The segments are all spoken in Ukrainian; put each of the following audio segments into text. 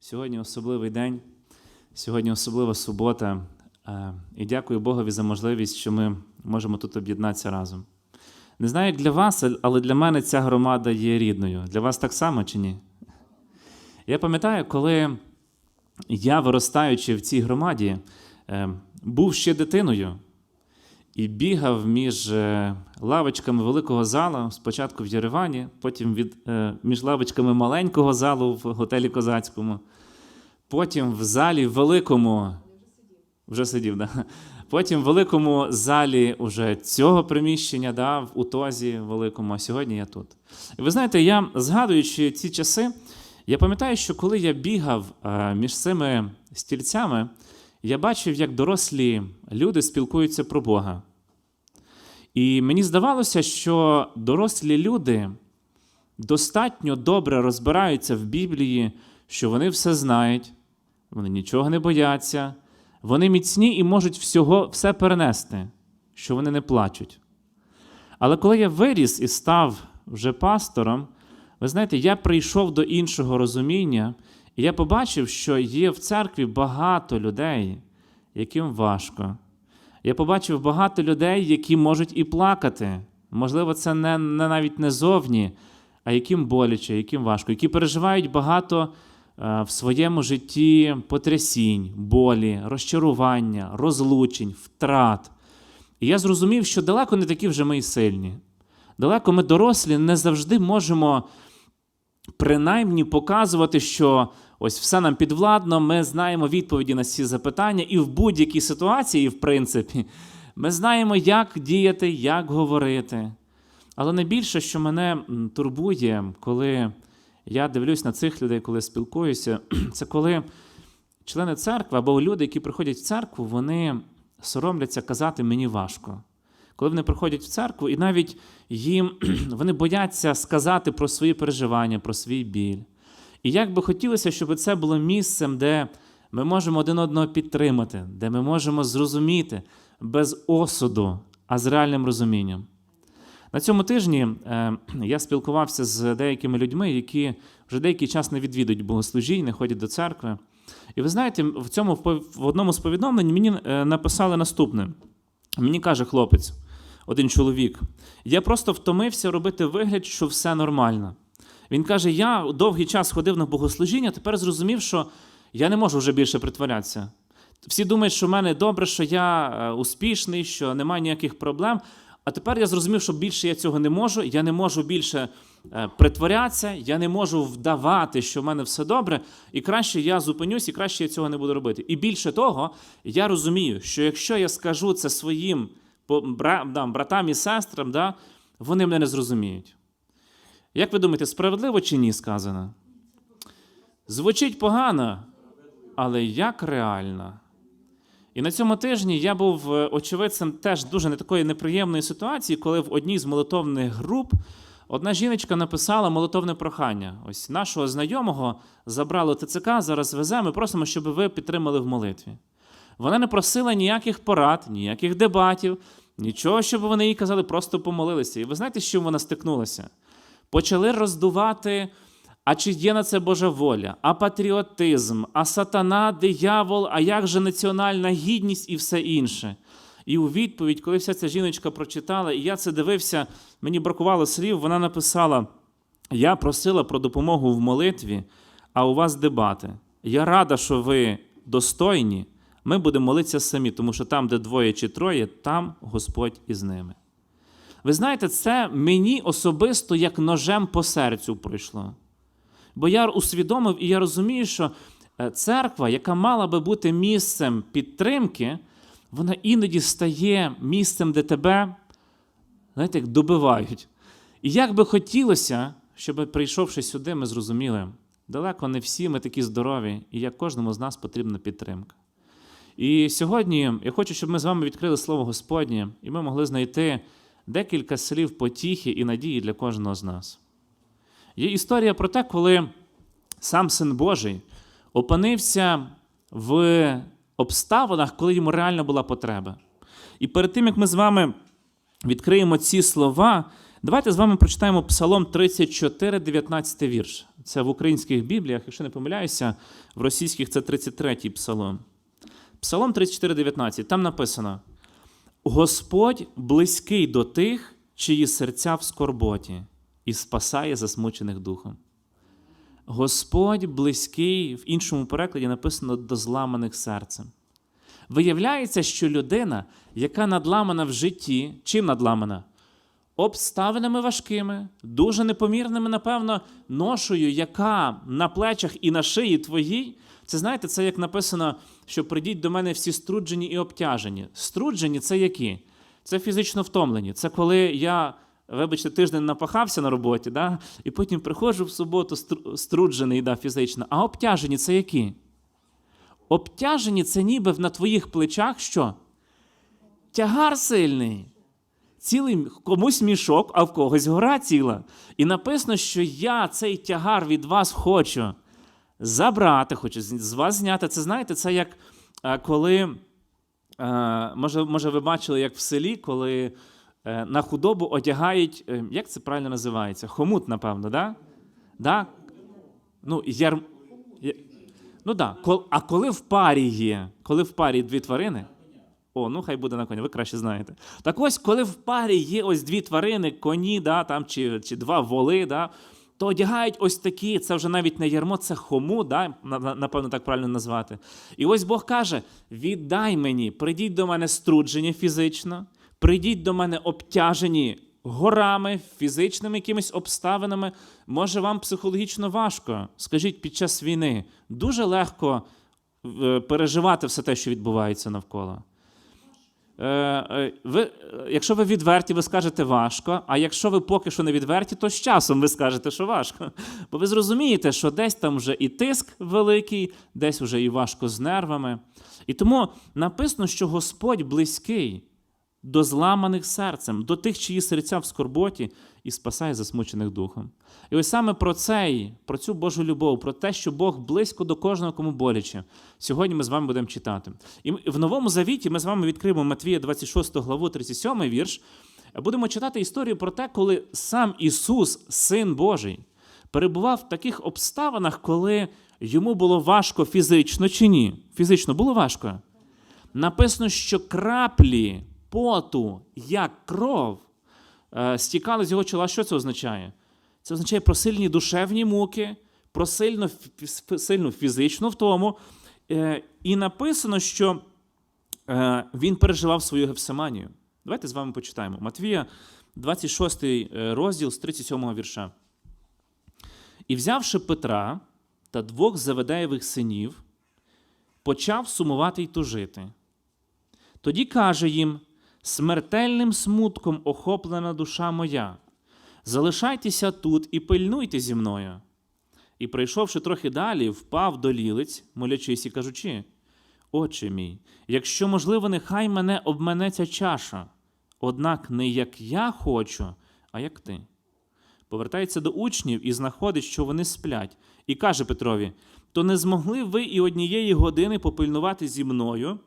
Сьогодні особливий день, сьогодні особлива субота. Е, І дякую Богові за можливість, що ми можемо тут об'єднатися разом. Не знаю, як для вас, але для мене ця громада є рідною. Для вас так само чи ні? Я пам'ятаю, коли я, виростаючи в цій громаді, е, був ще дитиною і бігав між е, лавочками великого залу, спочатку в Єревані, потім від, е, між лавочками маленького залу в готелі Козацькому, потім в залі великому. Вже сидів, да? Потім в великому залі уже цього приміщення, да, в утозі великому, а сьогодні я тут. І ви знаєте, я згадуючи ці часи, я пам'ятаю, що коли я бігав е, між цими стільцями, я бачив, як дорослі люди спілкуються про Бога. І мені здавалося, що дорослі люди достатньо добре розбираються в Біблії, що вони все знають, вони нічого не бояться, вони міцні і можуть всього, все перенести, що вони не плачуть. Але коли я виріс і став вже пастором, ви знаєте, я прийшов до іншого розуміння, і я побачив, що є в церкві багато людей, яким важко. Я побачив багато людей, які можуть і плакати. Можливо, це не, не навіть не зовні, а яким боляче, яким важко, які переживають багато е, в своєму житті потрясінь, болі, розчарування, розлучень, втрат. І я зрозумів, що далеко не такі вже ми і сильні. Далеко ми дорослі не завжди можемо принаймні показувати, що ось все нам підвладно, ми знаємо відповіді на ці запитання, і в будь-якій ситуації, в принципі, ми знаємо, як діяти, як говорити. Але найбільше, що мене турбує, коли я дивлюсь на цих людей, коли спілкуюся, це коли члени церкви або люди, які приходять в церкву, вони соромляться казати мені важко. Коли вони приходять в церкву, і навіть їм вони бояться сказати про свої переживання, про свій біль. І як би хотілося, щоб це було місцем, де ми можемо один одного підтримати, де ми можемо зрозуміти без осуду, а з реальним розумінням. На цьому тижні е, я спілкувався з деякими людьми, які вже деякий час не відвідують богослужінь, не ходять до церкви. І ви знаєте, в цьому в одному з повідомлень мені е, написали наступне. Мені каже хлопець, один чоловік, я просто втомився робити вигляд, що все нормально. Він каже: я довгий час ходив на богослужіння, тепер зрозумів, що я не можу вже більше притворятися. Всі думають, що в мене добре, що я е, успішний, що немає ніяких проблем. А тепер я зрозумів, що більше я цього не можу. Я не можу більше е, притворятися, я не можу вдавати, що в мене все добре, і краще я зупинюсь, і краще я цього не буду робити. І більше того, я розумію, що якщо я скажу це своїм братам і сестрам, вони мене не зрозуміють. Як ви думаєте, справедливо чи ні сказано? Звучить погано, але як реально? І на цьому тижні я був е, очевидцем теж дуже не такої неприємної ситуації, коли в одній з молитовних груп одна жіночка написала молитовне прохання. Ось нашого знайомого забрало ТЦК, зараз везе, ми просимо, щоб ви підтримали в молитві. Вона не просила ніяких порад, ніяких дебатів, нічого, щоб вони їй казали, просто помолилися. І ви знаєте, з чим вона стикнулася? Почали роздувати. А чи є на це Божа воля, а патріотизм, а сатана, диявол, а як же національна гідність і все інше? І у відповідь, коли вся ця жіночка прочитала, і я це дивився, мені бракувало слів, вона написала: Я просила про допомогу в молитві, а у вас дебати. Я рада, що ви достойні. Ми будемо молитися самі, тому що там, де двоє чи троє, там Господь із ними. Ви знаєте, це мені особисто як ножем по серцю пройшло. Бо я усвідомив і я розумію, що е, церква, яка мала би бути місцем підтримки, вона іноді стає місцем, де тебе, знаєте, як добивають. І як би хотілося, щоб, прийшовши сюди, ми зрозуміли, далеко не всі ми такі здорові, і як кожному з нас потрібна підтримка. І сьогодні я хочу, щоб ми з вами відкрили Слово Господнє, і ми могли знайти декілька слів потіхи і надії для кожного з нас. Є історія про те, коли сам Син Божий опинився в обставинах, коли йому реально була потреба. І перед тим, як ми з вами відкриємо ці слова, Давайте з вами прочитаємо Псалом 34, 19 вірш. Це в українських бібліях, якщо не помиляюся, в російських це 33-й псалом. Псалом 34, 19. Там написано: Господь близький до тих, чиї серця в скорботі, і спасає засмучених духом. Господь близький, в іншому перекладі написано до зламаних серцем. Виявляється, що людина, яка надламана в житті, чим надламана? Обставинами важкими, дуже непомірними, напевно, ношою, яка на плечах і на шиї твоїй. Це знаєте, це як написано, що прийдіть до мене всі струджені і обтяжені. Струджені це які? Це фізично втомлені. Це коли я, вибачте, тиждень напахався на роботі, да? і потім приходжу в суботу струджений да, фізично. А обтяжені це які? Обтяжені це ніби на твоїх плечах що? Тягар сильний. Цілий комусь мішок, а в когось гора ціла. І написано, що я цей тягар від вас хочу забрати, хочу з вас зняти. Це знаєте, це як е, коли, е, може, може, ви бачили, як в селі, коли е, на худобу одягають, як це правильно називається? Хомут, напевно, да? Да? Ну, яр... ну да. А коли в парі є, коли в парі дві тварини, о, ну хай буде на коні, ви краще знаєте. Так ось, коли в парі є ось дві тварини, коні, да, там, чи, чи два воли, да, то одягають ось такі, це вже навіть не ярмо, це хому, да, на- на- напевно, так правильно назвати. І ось Бог каже: віддай мені, прийдіть до мене струджені фізично, прийдіть до мене обтяжені горами, фізичними якимись обставинами. Може, вам психологічно важко. Скажіть, під час війни дуже легко е, переживати все те, що відбувається навколо. Е, е, ви, якщо ви відверті, ви скажете важко, а якщо ви поки що не відверті, то з часом ви скажете, що важко. Бо ви зрозумієте, що десь там вже і тиск великий, десь вже і важко з нервами. І тому написано, що Господь близький до зламаних серцем, до тих, чиї серця в скорботі, і спасає засмучених духом. І ось саме про цей, про цю Божу любов, про те, що Бог близько до кожного, кому боляче. Сьогодні ми з вами будемо читати. І в Новому Завіті ми з вами відкриємо Матвія 26 главу, 37 вірш. Будемо читати історію про те, коли сам Ісус, Син Божий, перебував в таких обставинах, коли йому було важко фізично чи ні? Фізично було важко. Написано, що краплі поту, як кров, стікали з його чола. Що це означає? Це означає про сильні душевні муки, про сильну, сильну фізичну втому. Е, І написано, що е, він переживав свою гефсиманію. Давайте з вами почитаємо. Матвія, 26 розділ з 37 вірша. І взявши Петра та двох Заведеєвих синів, почав сумувати й тужити. Тоді каже їм: смертельним смутком охоплена душа моя. Залишайтеся тут і пильнуйте зі мною. І, прийшовши трохи далі, впав до лілиць, молячись і кажучи: Отче мій, якщо можливо, нехай мене обмене ця чаша, однак не як я хочу, а як ти. Повертається до учнів і знаходить, що вони сплять, і каже Петрові: То не змогли ви і однієї години попильнувати зі мною?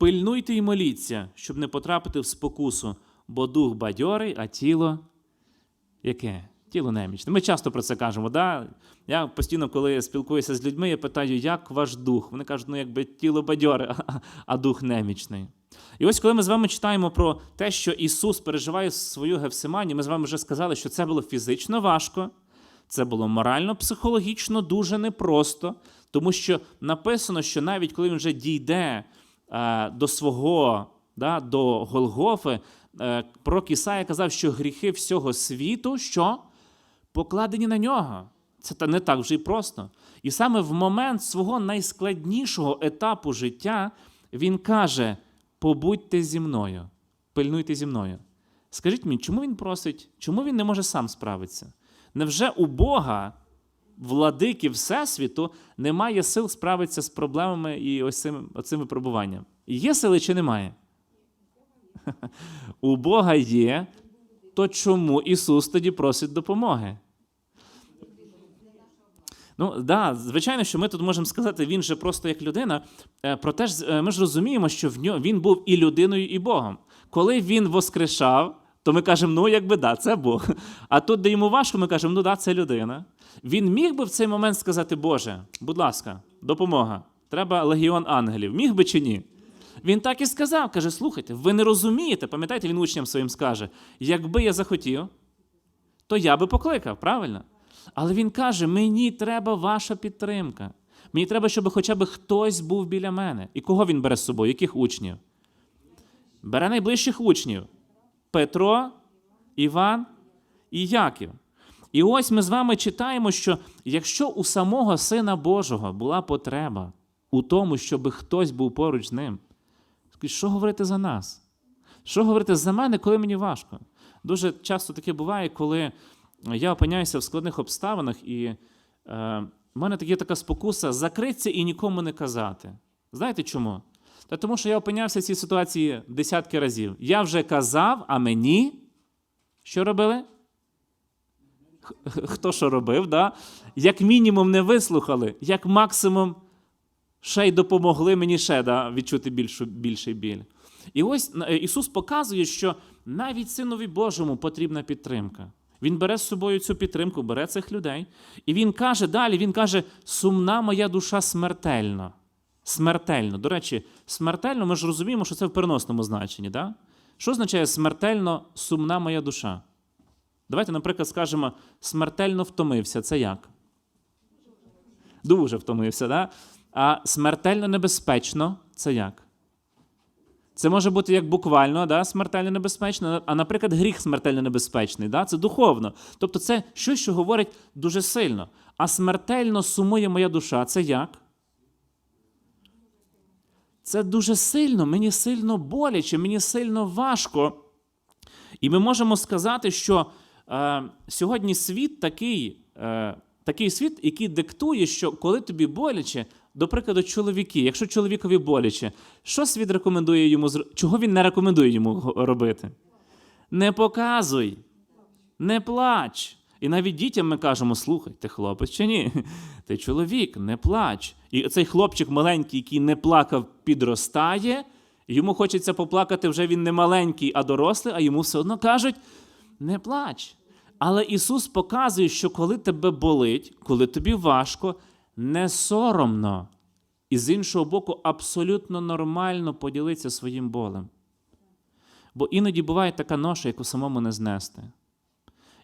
Пильнуйте і моліться, щоб не потрапити в спокусу, бо дух бадьорий, а тіло яке? Тіло немічне. Ми часто про це кажемо. Да? Я постійно, коли спілкуюся з людьми, я питаю, як ваш дух? Вони кажуть, ну якби тіло бадьоре, а, дух немічний. І ось коли ми з вами читаємо про те, що Ісус переживає свою гефсиманію, ми з вами вже сказали, що це було фізично важко, це було морально-психологічно дуже непросто, тому що написано, що навіть коли він вже дійде до свого, да, до Голгофи, е, пророк Ісая казав, що гріхи всього світу, що покладені на нього. Це не так вже й просто. І саме в момент свого найскладнішого етапу життя він каже: побудьте зі мною, пильнуйте зі мною. Скажіть мені, чому він просить, чому він не може сам справитися? Невже у Бога, владики Всесвіту, немає сил справитися з проблемами і ось цим, оцим випробуванням? Є сили чи немає? У Бога є, то чому Ісус тоді просить допомоги? Ну, да, звичайно, що ми тут можемо сказати, він же просто як людина. Е, Проте ж е, ми ж розуміємо, що в нього він був і людиною, і Богом. Коли він воскрешав, то ми кажемо, ну якби да, це Бог. А тут, де йому важко, ми кажемо, ну да, це людина. Він міг би в цей момент сказати, Боже, будь ласка, допомога. Треба легіон ангелів. Міг би чи ні? Він так і сказав, каже: слухайте, ви не розумієте, пам'ятаєте, він учням своїм скаже: якби я захотів, то я би покликав, правильно? Але він каже: мені треба ваша підтримка. Мені треба, щоб хоча б хтось був біля мене. І кого він бере з собою? Яких учнів? Бере найближчих учнів: Петро, Іван і Яків. І ось ми з вами читаємо, що якщо у самого Сина Божого була потреба у тому, щоб хтось був поруч з ним, що говорити за нас? Що говорити за мене, коли мені важко? Дуже часто таке буває, коли я опиняюся в складних обставинах, і е, в мене є така спокуса закритися і нікому не казати. Знаєте чому? Та тому що я опинявся в цій ситуації десятки разів. Я вже казав, а мені що робили? Хто що робив, да? як мінімум не вислухали, як максимум ще й допомогли мені ще да, відчути більшу, більший біль. І ось е, Ісус показує, що навіть Синові Божому потрібна підтримка. Він бере з собою цю підтримку, бере цих людей, і він каже далі: він каже: сумна моя душа смертельно. Смертельно. До речі, смертельно ми ж розуміємо, що це в переносному значенні. Да? Що означає смертельно сумна моя душа? Давайте, наприклад, скажемо, смертельно втомився. Це як? Дуже втомився, да? А смертельно небезпечно це як? Це може бути як буквально, да, смертельно небезпечно, а, наприклад, гріх смертельно небезпечний, да, це духовно. Тобто це щось, що говорить дуже сильно. А смертельно сумує моя душа, це як? Це дуже сильно, мені сильно боляче, мені сильно важко. І ми можемо сказати, що е, сьогодні світ такий, е, такий світ, який диктує, що коли тобі боляче, до прикладу, чоловіки, якщо чоловікові боляче, що світ рекомендує йому Чого він не рекомендує йому робити? Не показуй, не плач. І навіть дітям ми кажемо: слухай, ти хлопець чи ні? Ти чоловік, не плач. І цей хлопчик маленький, який не плакав, підростає. Йому хочеться поплакати, вже він не маленький, а дорослий, а йому все одно кажуть: не плач. Але Ісус показує, що коли тебе болить, коли тобі важко, не соромно. І з іншого боку, абсолютно нормально поділитися своїм болем. Бо іноді буває така ноша, яку самому не знести.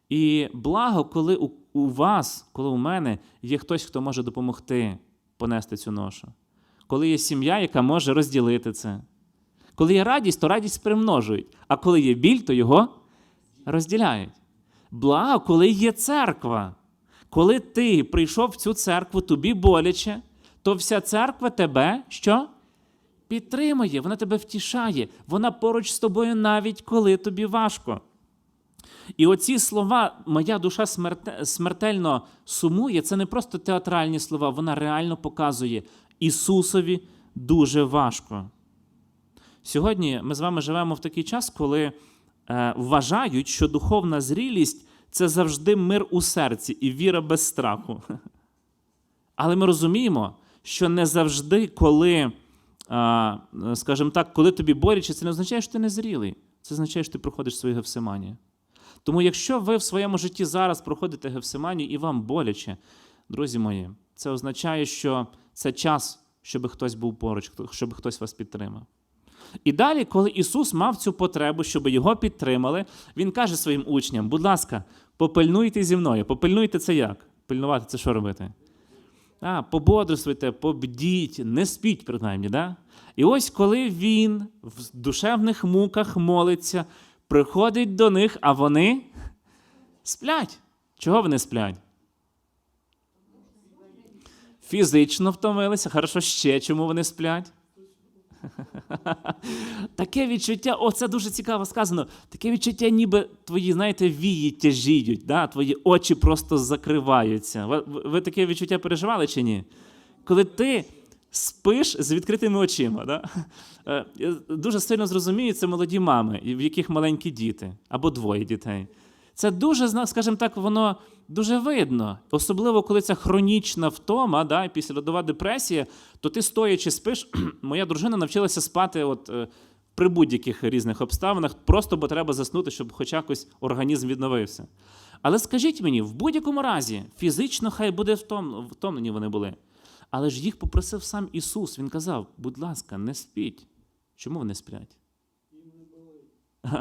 І благо, коли у, у вас, коли у мене є хтось, хто може допомогти понести цю ношу. Коли є сім'я, яка може розділити це. Коли є радість, то радість примножують. А коли є біль, то його розділяють. Благо, коли є церква. Коли ти прийшов в цю церкву, тобі боляче, то вся церква тебе що? Підтримує, вона тебе втішає, вона поруч з тобою навіть коли тобі важко. І оці слова, моя душа смертельно сумує, це не просто театральні слова, вона реально показує Ісусові дуже важко. Сьогодні ми з вами живемо в такий час, коли е, вважають, що духовна зрілість це завжди мир у серці і віра без страху. Але ми розуміємо, що не завжди, коли, а, скажімо так, коли тобі боляче, це не означає, що ти не зрілий. Це означає, що ти проходиш свої Гефсиманії. Тому якщо ви в своєму житті зараз проходите Гефсиманію і вам боляче, друзі мої, це означає, що це час, щоб хтось був поруч, щоб хтось вас підтримав. І далі, коли Ісус мав цю потребу, щоб його підтримали, Він каже своїм учням: будь ласка, попильнуйте зі мною. Попильнуйте це як? Пильнувати це що робити? А, пободрствуйте, побдіть, не спіть, принаймні. Да? І ось коли він в душевних муках молиться, приходить до них, а вони сплять. Чого вони сплять? Фізично втомилися. Хорошо, ще чому вони сплять? Таке відчуття, о, це дуже цікаво сказано. Таке відчуття, ніби твої, знаєте, вії тяжіють, да? твої очі просто закриваються. Ви, ви- таке відчуття переживали чи ні? Коли ти спиш з відкритими очима. Да? Е, Дуже сильно зрозумію, це молоді мами, в яких маленькі діти, або двоє дітей. Це дуже, скажімо так, воно дуже видно. Особливо, коли це хронічна втома, да, і післяродова депресія, то ти стоячи спиш. Моя дружина навчилася спати от, е, при будь-яких різних обставинах, просто бо треба заснути, щоб хоч якось організм відновився. Але скажіть мені, в будь-якому разі, фізично хай буде втом, втомлені вони були. Але ж їх попросив сам Ісус. Він казав: будь ласка, не спіть. Чому вони сплять?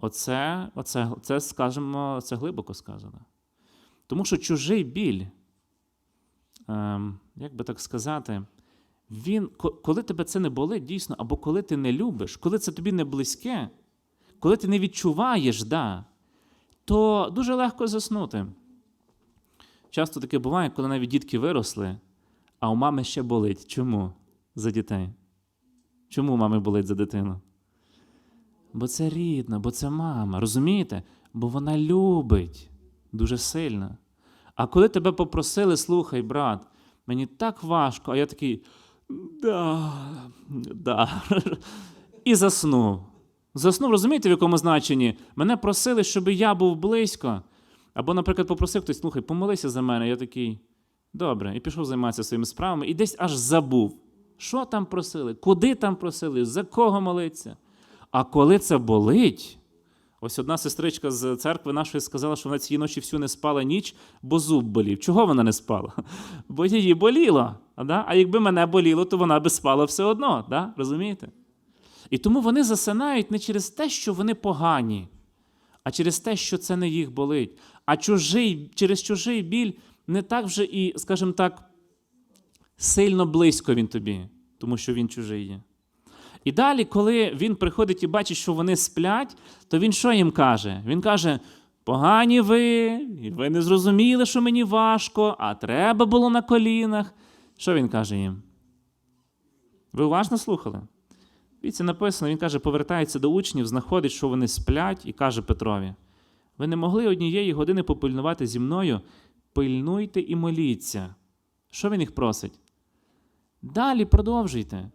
Оце, оце, це, скажемо, це глибоко сказано. Тому що чужий біль, ем, як би так сказати, він, коли тебе це не болить, дійсно, або коли ти не любиш, коли це тобі не близьке, коли ти не відчуваєш, да, то дуже легко заснути. Часто таке буває, коли навіть дітки виросли, а у мами ще болить. Чому? За дітей. Чому у мами болить за дитину? Бо це рідна, бо це мама. Розумієте? Бо вона любить дуже сильно. А коли тебе попросили, слухай, брат, мені так важко, а я такий. Да, да. І заснув. Заснув, розумієте, в якому значенні? Мене просили, щоб я був близько. Або, наприклад, попросив хтось, слухай, помолися за мене. Я такий, добре, і пішов займатися своїми справами, і десь аж забув, що там просили, куди там просили, за кого молиться. А коли це болить, ось одна сестричка з церкви нашої сказала, що вона цієї ночі всю не спала ніч, бо зуб болів. Чого вона не спала? Бо її боліло. А, якби мене боліло, то вона би спала все одно. Да? Розумієте? І тому вони засинають не через те, що вони погані, а через те, що це не їх болить. А чужий, через чужий біль не так вже і, скажімо так, сильно близько він тобі, тому що він чужий є. І далі, коли він приходить і бачить, що вони сплять, то він що їм каже? Він каже: погані ви, і ви не зрозуміли, що мені важко, а треба було на колінах. Що він каже їм? Ви уважно слухали? Дивіться, написано, він каже, повертається до учнів, знаходить, що вони сплять, і каже Петрові: ви не могли однієї години попильнувати зі мною, пильнуйте і моліться. Що він їх просить? Далі продовжуйте.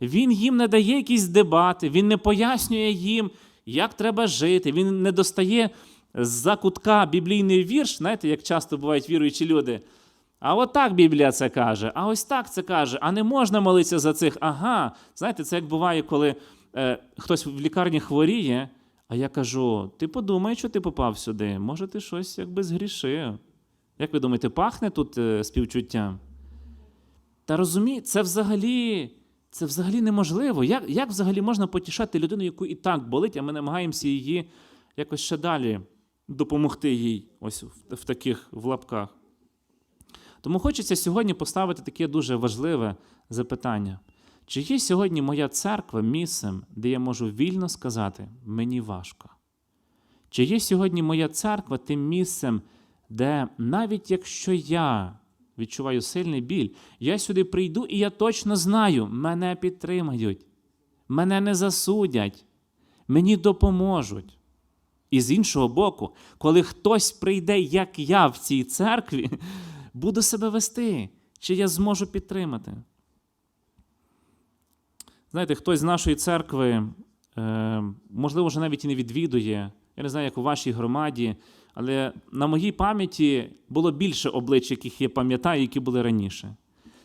Він їм не дає якісь дебати, він не пояснює їм, як треба жити. Він не достає з-за кутка біблійний вірш, знаєте, як часто бувають віруючі люди. А от так Біблія це каже, а ось так це каже, а не можна молитися за цих. Ага. Знаєте, це як буває, коли е, хтось в лікарні хворіє, а я кажу: ти подумай, що ти попав сюди. Може, ти щось якби згрішив. Як ви думаєте, пахне тут е, співчуттям? Та розумієте, це взагалі, це взагалі неможливо. Як, як взагалі можна потішати людину, яку і так болить, а ми намагаємося її якось ще далі допомогти їй, ось в, в таких в лапках. Тому хочеться сьогодні поставити таке дуже важливе запитання. Чи є сьогодні моя церква місцем, де я можу вільно сказати мені важко? Чи є сьогодні моя церква тим місцем, де навіть якщо я відчуваю сильний біль, я сюди прийду і я точно знаю, мене підтримають, мене не засудять, мені допоможуть. І з іншого боку, коли хтось прийде, як я в цій церкві, буду себе вести, чи я зможу підтримати. Знаєте, хтось з нашої церкви, е, можливо, вже навіть і не відвідує. Я не знаю, як у вашій громаді, але на моїй пам'яті було більше облич, яких я пам'ятаю, які були раніше.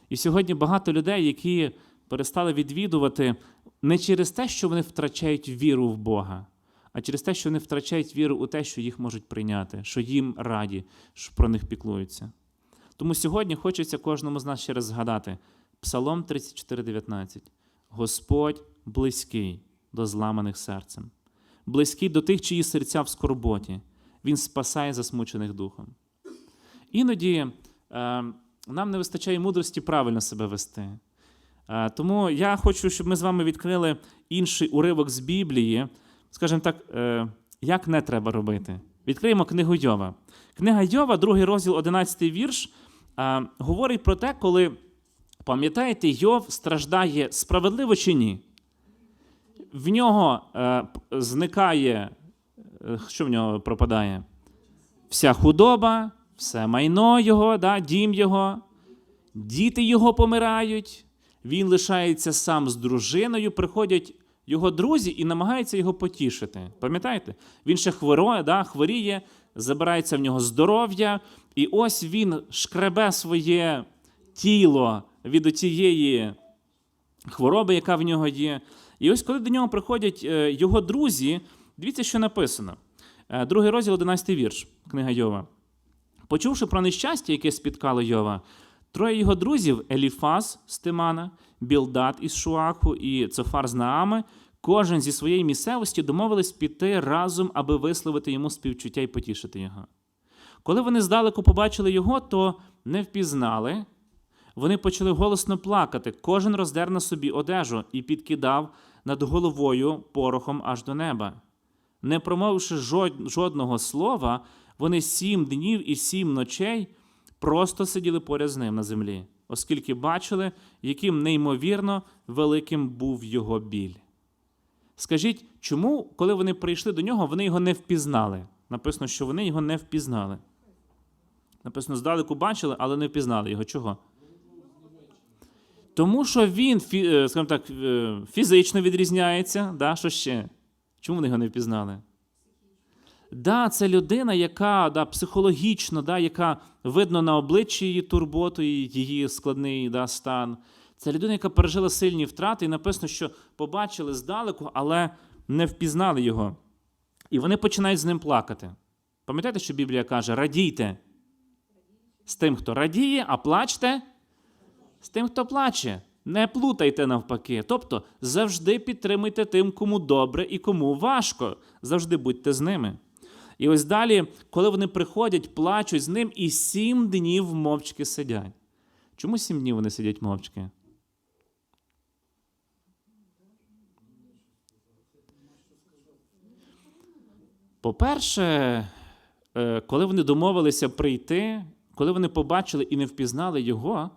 І сьогодні багато людей, які перестали відвідувати не через те, що вони втрачають віру в Бога, а через те, що вони втрачають віру у те, що їх можуть прийняти, що їм раді, що про них піклуються. Тому сьогодні хочеться кожному з нас ще раз згадати Псалом 34,19. Господь близький до зламаних серцем, близький до тих, чиї серця в скорботі. Він спасає засмучених духом. Іноді е, нам не вистачає мудрості правильно себе вести. Е, тому я хочу, щоб ми з вами відкрили інший уривок з Біблії, скажімо так, е, як не треба робити. Відкриємо книгу Йова. Книга Йова, другий розділ, 11 вірш, говорить про те, коли, пам'ятаєте, Йов страждає справедливо чи ні? В нього зникає, що в нього пропадає? Вся худоба, все майно його, да, дім його, діти його помирають, він лишається сам з дружиною, приходять його друзі і намагаються його потішити. Пам'ятаєте? Він ще хворує, да, хворіє, забирається в нього здоров'я, і ось він шкребе своє тіло від тієї хвороби, яка в нього є. І ось коли до нього приходять е, його друзі, дивіться, що написано. Е, Другий розділ, 11 вірш, книга Йова. Почувши про нещастя, яке спіткало Йова, троє його друзів Еліфаз з Тимана, Білдат із Шуаху і Цофар з Наами, кожен зі своєї місцевості домовились піти разом, аби висловити йому співчуття і потішити його. Коли вони здалеку побачили його, то не впізнали. Вони почали голосно плакати. Кожен роздер на собі одежу і підкидав над головою порохом аж до неба. Не промовивши жодного слова, вони сім днів і сім ночей просто сиділи поряд з ним на землі, оскільки бачили, яким неймовірно великим був його біль. Скажіть, чому, коли вони прийшли до нього, вони його не впізнали? Написано, що вони його не впізнали. Написано, здалеку бачили, але не впізнали його. Чого? Тому що він, е, скажімо так, е, фізично відрізняється. Да? Що ще? Чому вони його не впізнали? Да, це людина, яка да, психологічно, да, яка видно на обличчі її турботу її складний да, стан. Це людина, яка пережила сильні втрати, і написано, що побачили здалеку, але не впізнали його. І вони починають з ним плакати. Пам'ятаєте, що Біблія каже: радійте з тим, хто радіє, а плачте з тим, хто плаче. Не плутайте навпаки. Тобто завжди підтримуйте тим, кому добре і кому важко. Завжди будьте з ними. І ось далі, коли вони приходять, плачуть з ним і сім днів мовчки сидять. Чому сім днів вони сидять мовчки? По-перше, е, коли вони домовилися прийти, коли вони побачили і не впізнали його,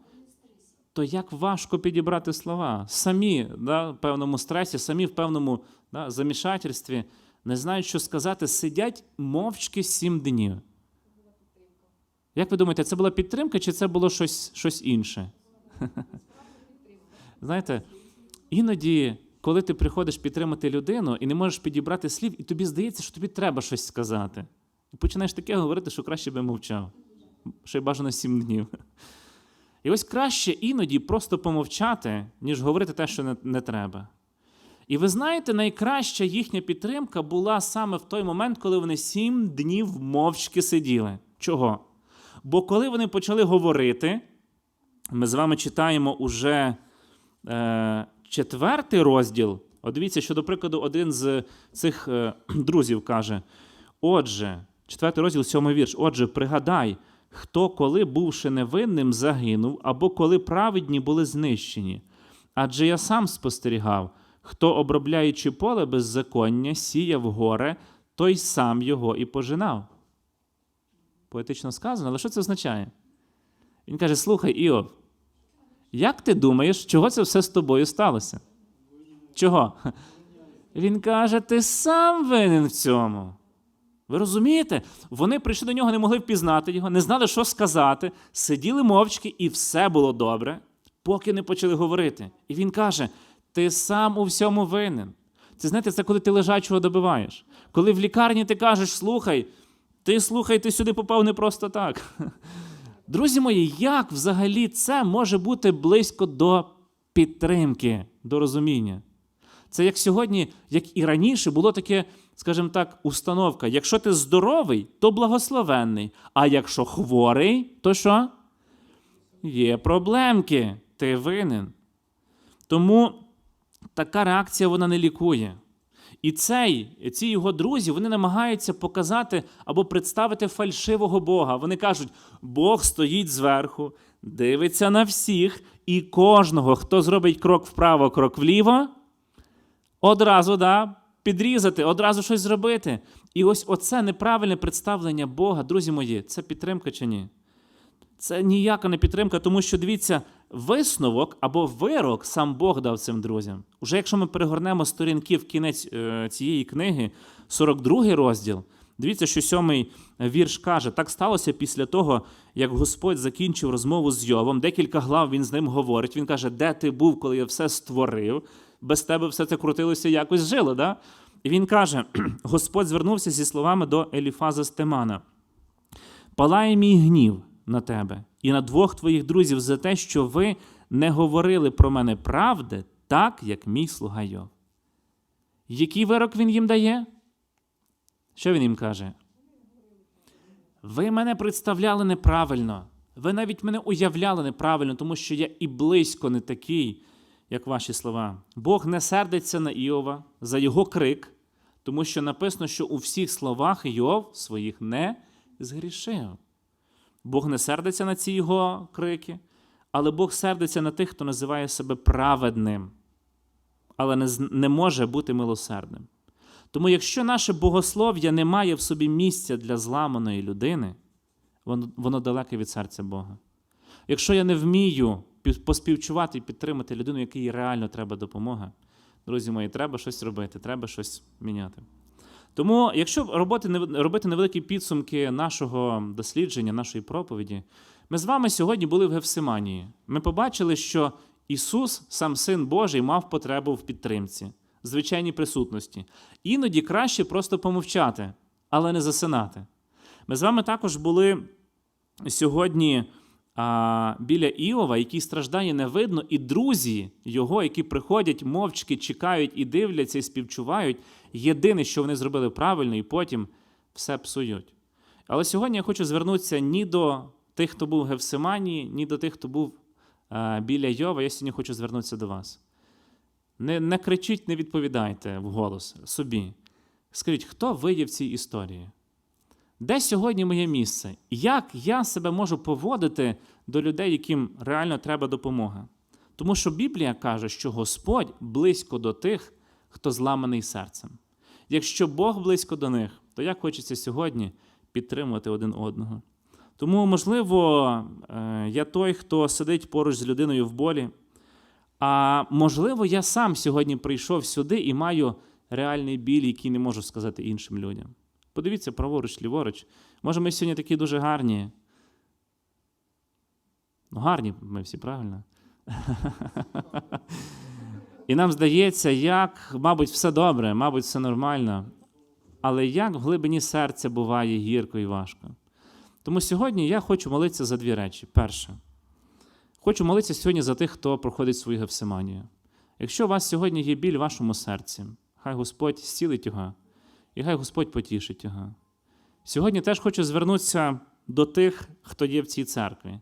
то як важко підібрати слова. Самі да, в певному стресі, самі в певному да, замішательстві, не знають, що сказати, сидять мовчки сім днів. Як ви думаєте, це була підтримка чи це було щось, щось інше? Знаєте, іноді, коли ти приходиш підтримати людину і не можеш підібрати слів, і тобі здається, що тобі треба щось сказати. І починаєш таке говорити, що краще би мовчав. Ще й бажано сім днів. І ось краще іноді просто помовчати, ніж говорити те, що не, не треба. І ви знаєте, найкраща їхня підтримка була саме в той момент, коли вони сім днів мовчки сиділи. Чого? Бо коли вони почали говорити, ми з вами читаємо уже е, четвертий розділ. От дивіться, що, до прикладу, один з цих е, друзів каже: Отже, четвертий розділ, сьомий вірш. Отже, пригадай, хто коли, бувши невинним, загинув, або коли праведні були знищені. Адже я сам спостерігав, хто, обробляючи поле беззаконня, сіяв горе, той сам його і пожинав. Поетично сказано, але що це означає? Він каже: Слухай, Іов, як ти думаєш, чого це все з тобою сталося? Чого? Він каже: ти сам винен в цьому. Ви розумієте? Вони прийшли до нього, не могли впізнати його, не знали, що сказати, сиділи мовчки, і все було добре, поки не почали говорити. І він каже: ти сам у всьому винен. Це знаєте, це коли ти лежачого добиваєш. Коли в лікарні ти кажеш, слухай, ти слухай, ти сюди попав не просто так. Друзі мої, як взагалі це може бути близько до підтримки, до розуміння? Це як сьогодні, як і раніше, було таке, скажімо так, установка. Якщо ти здоровий, то благословенний. А якщо хворий, то що? Є проблемки, ти винен. Тому така реакція вона не лікує. І цей, ці його друзі вони намагаються показати або представити фальшивого Бога. Вони кажуть, Бог стоїть зверху, дивиться на всіх, і кожного, хто зробить крок вправо, крок вліво, одразу да, підрізати, одразу щось зробити. І ось оце неправильне представлення Бога, друзі мої, це підтримка чи ні? Це ніяка не підтримка, тому що дивіться, висновок або вирок сам Бог дав цим друзям. Уже якщо ми перегорнемо сторінки в кінець е, цієї книги, 42 розділ, дивіться, що сьомий вірш каже: так сталося після того, як Господь закінчив розмову з Йовом. Декілька глав він з ним говорить. Він каже, де ти був, коли я все створив? Без тебе все це крутилося якось жило. Да? І він каже: Господь звернувся зі словами до Еліфаза Стемана. Палає мій гнів на тебе і на двох твоїх друзів за те, що ви не говорили про мене правди, так, як мій слуга Йов. Який вирок він їм дає? Що він їм каже? Ви мене представляли неправильно. Ви навіть мене уявляли неправильно, тому що я і близько не такий, як ваші слова. Бог не сердиться на Іова за його крик, тому що написано, що у всіх словах Йов своїх не згрішив. Бог не сердиться на ці його крики, але Бог сердиться на тих, хто називає себе праведним, але не, не може бути милосердним. Тому, якщо наше богослов'я не має в собі місця для зламаної людини, воно, воно далеке від серця Бога. Якщо я не вмію поспівчувати і підтримати людину, якій реально треба допомога, друзі мої, треба щось робити, треба щось міняти. Тому, якщо роботи, робити невеликі підсумки нашого дослідження, нашої проповіді, ми з вами сьогодні були в Гефсиманії. Ми побачили, що Ісус, сам Син Божий, мав потребу в підтримці, звичайній присутності. Іноді краще просто помовчати, але не засинати. Ми з вами також були сьогодні а, біля Іова, який страждає не видно, і друзі його, які приходять, мовчки чекають і дивляться, і співчувають, єдине, що вони зробили правильно, і потім все псують. Але сьогодні я хочу звернутися ні до тих, хто був в Гевсиманії, ні до тих, хто був а, біля Йова. Я сьогодні хочу звернутися до вас. Не, не кричіть, не відповідайте вголос собі. Скажіть, хто ви цій історії? Де сьогодні моє місце? Як я себе можу поводити до людей, яким реально треба допомога? Тому що Біблія каже, що Господь близько до тих, хто зламаний серцем. Якщо Бог близько до них, то як хочеться сьогодні підтримувати один одного. Тому, можливо, е, я той, хто сидить поруч з людиною в болі, а можливо, я сам сьогодні прийшов сюди і маю реальний біль, який не можу сказати іншим людям. Подивіться праворуч, ліворуч. Може, ми сьогодні такі дуже гарні. Ну, гарні ми всі, правильно? І нам здається, як, мабуть, все добре, мабуть, все нормально. Але як в глибині серця буває гірко і важко. Тому сьогодні я хочу молитися за дві речі. Перше, хочу молитися сьогодні за тих, хто проходить свою гефсиманію. Якщо у вас сьогодні є біль в вашому серці, хай Господь зцілить його, і хай Господь потішить його. Сьогодні теж хочу звернутися до тих, хто є в цій церкві.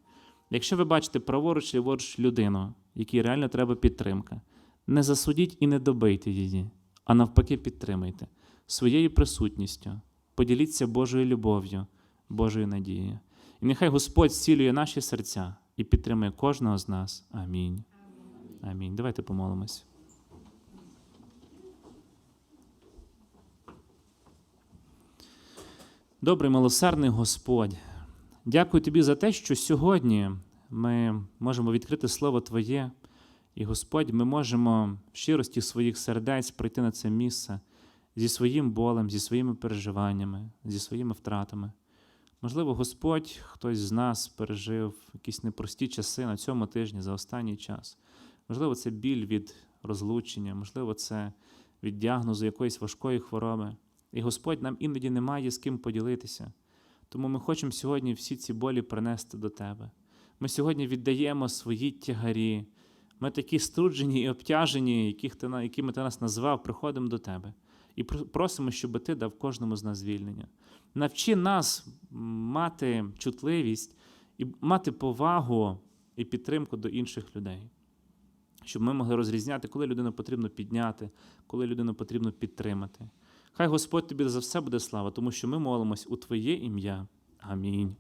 Якщо ви бачите праворуч ліворуч людину, якій реально треба підтримка, не засудіть і не добийте її, а навпаки, підтримайте своєю присутністю, поділіться Божою любов'ю, Божою надією. І нехай Господь зцілює наші серця і підтримує кожного з нас. Амінь. Амінь. Давайте помолимось. Добрий милосердний Господь, дякую Тобі за те, що сьогодні ми можемо відкрити Слово Твоє, і Господь, ми можемо в щирості своїх сердець прийти на це місце зі своїм болем, зі своїми переживаннями, зі своїми втратами. Можливо, Господь, хтось з нас пережив якісь непрості часи на цьому тижні за останній час. Можливо, це біль від розлучення, можливо, це від діагнозу якоїсь важкої хвороби. І Господь нам іноді не має з ким поділитися. Тому ми хочемо сьогодні всі ці болі принести до Тебе. Ми сьогодні віддаємо свої тягарі. Ми такі струджені і обтяжені, яких ти, якими ти нас назвав, приходимо до Тебе. І про- просимо, щоб Ти дав кожному з нас звільнення. Навчи нас мати чутливість і мати повагу і підтримку до інших людей. Щоб ми могли розрізняти, коли людину потрібно підняти, коли людину потрібно підтримати. Хай Господь тобі за все буде слава, тому що ми молимось у Твоє ім'я. Амінь.